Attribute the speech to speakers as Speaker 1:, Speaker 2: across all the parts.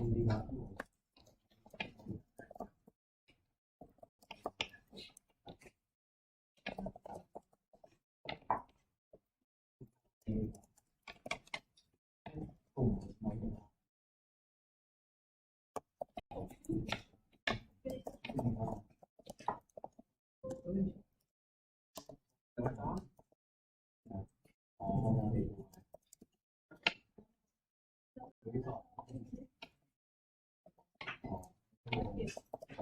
Speaker 1: 우리가 어, 네. 여기서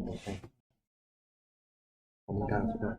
Speaker 1: 度。OK，我们看这个。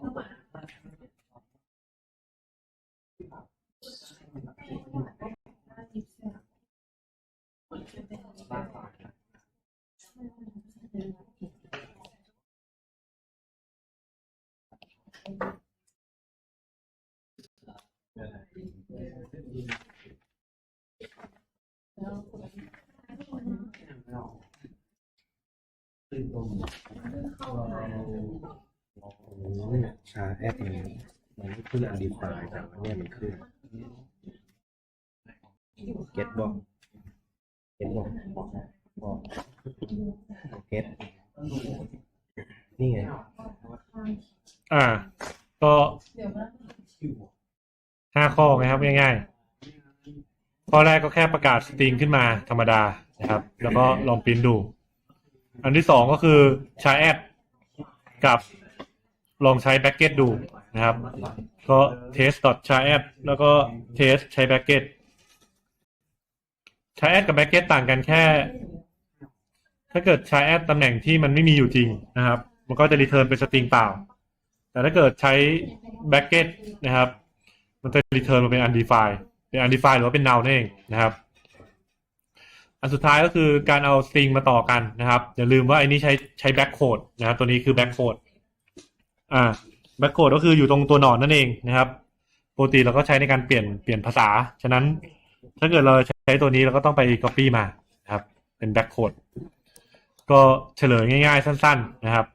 Speaker 1: 啊！ ยชาแอดมันมันไม่ขึ้นอันดีไฟแต่ว่าเนี่ยมันขึ้นเก็ตบอก เก็ตบอกบอกบอกเก็ตนี่ไง
Speaker 2: อ่า ก็ห้าข้อนะครับง่ายๆ ข้อแรกก็แค่ประกาศสตริงขึ้นมาธรรมดานะครับ แล้วก็ลองปริ้นดู อันที่สองก็คือใช้แอดกับลองใช้แบ็กเก็ตดูนะครับ ก็เทสใช้แอดแล้วก็เทสใช้แบ็กเก็ต ใช้แอดกับแบ็กเก็ตต่างกันแค่ ถ้าเกิดใช้แอดตำแหน่งที่มันไม่มีอยู่จริงนะครับ มันก็จะรีเทิร์นเป็นสตริงเปล่า แต่ถ้าเกิดใช้แบ็กเก็ตนะครับ มันจะรีเทิร์นมาเป็น undefined เป็น undefined หรือว่าเป็น null นั่นเองนะครับ อันสุดท้ายก็คือการเอาสตริงมาต่อกันนะครับ อย่าลืมว่าไอ้นี้ใช้ใช้แบ็กโคดนะครับตัวนี้คือแบ็กโคดอ่าแบ็กโคดก็คืออยู่ตรงตัวหนอนนั่นเองนะครับปกติเราก็ใช้ในการเปลี่ยนเปลี่ยนภาษา ฉะนั้นถ้าเกิดเราใช้ตัวนี้เราก็ต้องไป copy มานะครับ เป็นแบ็กโคดก็เฉลยง่ายๆ สั้น ๆ นะครับ